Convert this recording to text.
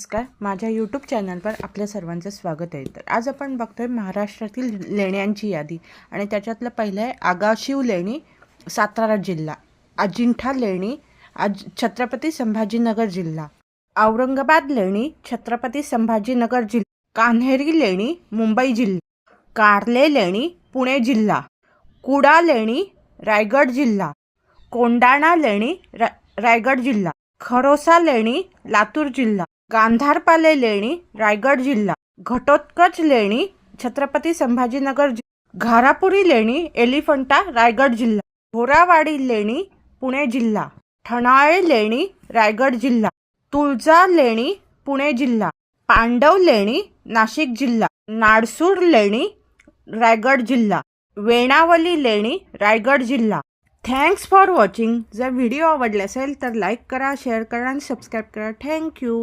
नमस्कार. माझ्या यूट्यूब चॅनलवर आपल्या सर्वांचं स्वागत आहे. तर आज आपण बघतोय महाराष्ट्रातील लेण्यांची यादी आणि त्याच्यातलं पहिलं आहे आगाशिव लेणी सातारा जिल्हा अजिंठा लेणी आज छत्रपती संभाजीनगर जिल्हा औरंगाबाद लेणी छत्रपती संभाजीनगर जिल्हा कान्हेरी लेणी मुंबई जिल्हा कार्ले लेणी पुणे जिल्हा कुडा लेणी रायगड जिल्हा कोंडाणा लेणी रा रायगड जिल्हा खरोसा लेणी लातूर जिल्हा गांधारपाले लेणी रायगड जिल्हा. घटोत्कच लेणी छत्रपती संभाजीनगर जि घारापुरी लेणी एलिफंटा रायगड जिल्हा. घोरावाडी लेणी पुणे जिल्हा. ठणाळे लेणी रायगड जिल्हा. तुळजा लेणी पुणे जिल्हा. पांडव लेणी नाशिक जिल्हा. नाडसूर लेणी रायगड जिल्हा. वेणावली लेणी रायगड जिल्हा. Thanks for watching. जर व्हिडिओ आवडला असेल तर लाईक करा शेअर करा आणि सबस्क्राईब करा. थँक्यू.